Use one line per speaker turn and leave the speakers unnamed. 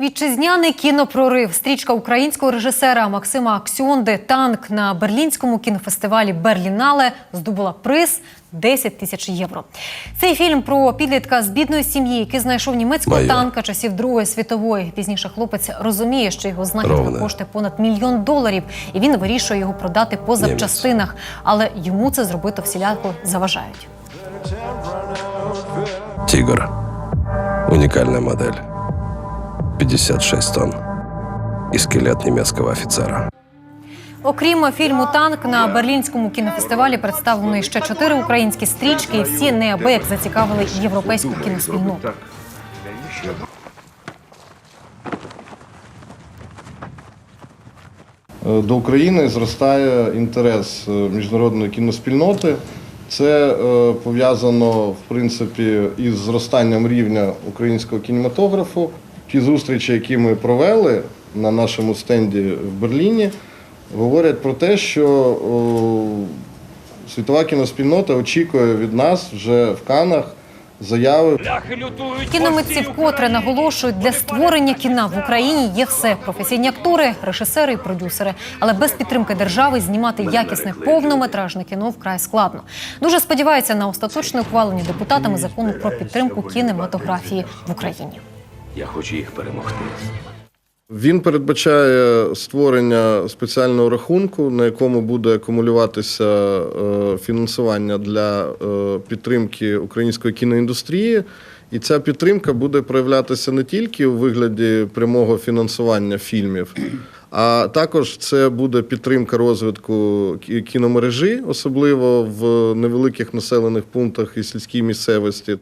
Вітчизняний кінопрорив. Стрічка українського режисера Максима Аксьонди «Танк» на берлінському кінофестивалі Берлінале здобула приз 10 тисяч євро. Цей фільм про підлітка з бідної сім'ї, який знайшов німецького
Майор.
танка часів Другої світової. Пізніше хлопець розуміє, що його знахідка коштує понад мільйон доларів, і він вирішує його продати по запчастинах. Але йому це зробити всіляко заважають.
Тигр. Уникальная модель. 56 тонн. И скелет немецкого офицера.
Окрім фільму Танк на берлінському кінофестивалі представлені ще чотири українські стрічки, і всі неабияк зацікавили європейську кіноспільноту.
До України зростає інтерес е, міжнародної кіноспільноти. Це е, пов'язано в принципі із зростанням рівня українського кінематографу. Ті зустрічі, які ми провели на нашому стенді в Берліні, говорять про те, що о, світова кіноспільнота очікує від нас вже в Канах заяви
Кіномитці вкотре наголошують, для створення кіна в Україні є все: професійні актори, режисери і продюсери. Але без підтримки держави знімати якісне повнометражне кіно вкрай складно. Дуже сподіваються на остаточне ухвалення депутатами закону про підтримку кінематографії в Україні.
Я хочу їх перемогти.
Він передбачає створення спеціального рахунку, на якому буде акумулюватися е, фінансування для е, підтримки української кіноіндустрії. І ця підтримка буде проявлятися не тільки у вигляді прямого фінансування фільмів, а також це буде підтримка розвитку кіномережі, особливо в невеликих населених пунктах і сільській місцевості.